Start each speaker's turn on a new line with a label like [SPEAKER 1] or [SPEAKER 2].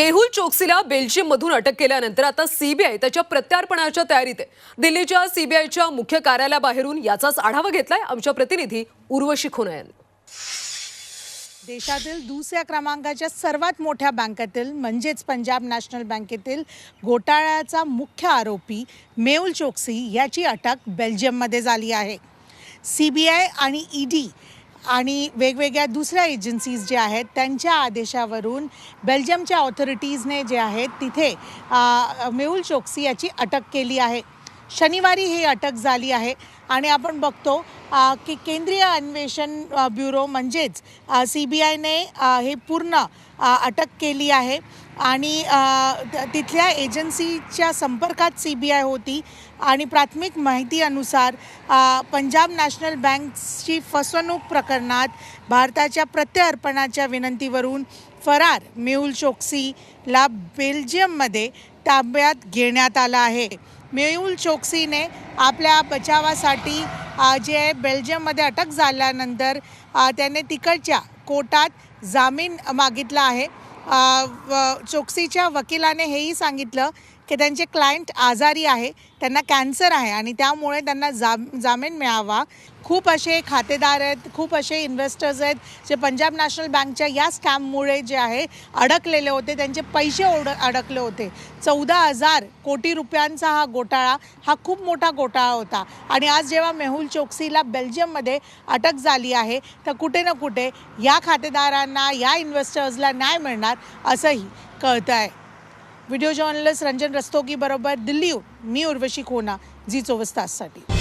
[SPEAKER 1] मेहुल चोक्सीला बेल्जियममधून अटक केल्यानंतर आता सीबीआय त्याच्या प्रत्यार्पणाच्या तयारीत आहे. दिल्लीच्या सीबीआयच्या मुख्य कार्यालयाबाहेरून याचाच आढावा घेतलाय. आमच्या प्रतिनिधी उर्वशी खोना यांनी.
[SPEAKER 2] देशातील दुसऱ्या क्रमांकाच्या सर्वात मोठ्या बँकेतील म्हणजेच पंजाब नॅशनल बँकेतील घोटाळ्याचा मुख्य आरोपी मेहुल चोक्सी याची अटक बेल्जियममध्ये झाली आहे. सीबीआय आणि ईडी आणि वेगवेगळ्या दुसऱ्या एजन्सीज जे आहेत त्यांच्या आदेशावरून बेल्जियमच्या ऑथॉरिटीजने जे आहेत तिथे मेहुल चोक्सी याची अटक केली आहे. शनिवारी ही अटक झाली आहे आणि आपण बघतो की केंद्रीय अन्वेषण ब्युरो म्हणजेच सी बी आयने हे पूर्ण अटक केली आहे. आणि तिथल्या एजन्सीच्या संपर्कात सी बी आय होती आणि प्राथमिक माहिती अनुसार पंजाब नॅशनल बँकची फसवणूक प्रकरणात भारताच्या प्रत्यर्पणाच्या विनंतीवरून फरार मेहुल चोक्सीला बेल्जियममध्ये ताब्यात घेण्यात आला आहे. मेहुल चोक्सीने आपल्या बचावासाठी जे बेल्जियममध्ये अटक झाल्यानंतर त्याने तिकडच्या कोर्टात जामीन मागितला आहे. व- चोक्सीच्या वकिलाने हेही सांगितलं की त्यांचे क्लायंट आजारी आहे त्यांना कॅन्सर आहे आणि त्यामुळे त्यांना जाम जामीन मिळावा. खूप असे खातेदार आहेत खूप असे इन्व्हेस्टर्स आहेत जे पंजाब नॅशनल बँकच्या या स्कॅममुळे जे आहे अडकलेले होते. त्यांचे पैसे ओढ अडकले होते. चौदा हजार कोटी रुपयांचा हा घोटाळा हा खूप मोठा घोटाळा होता. आणि आज जेव्हा मेहुल चोक्सीला बेल्जियममध्ये अटक झाली आहे तर कुठे ना कुठे या खातेदारांना या इन्व्हेस्टर्सला न्याय मिळणार असंही कळतं आहे व्हिडिओ जर्नलिस्ट रंजन रस्तोगी बरोबर दिल्लीहून मी उर्वशी खोना झी चोवीस ताससाठी.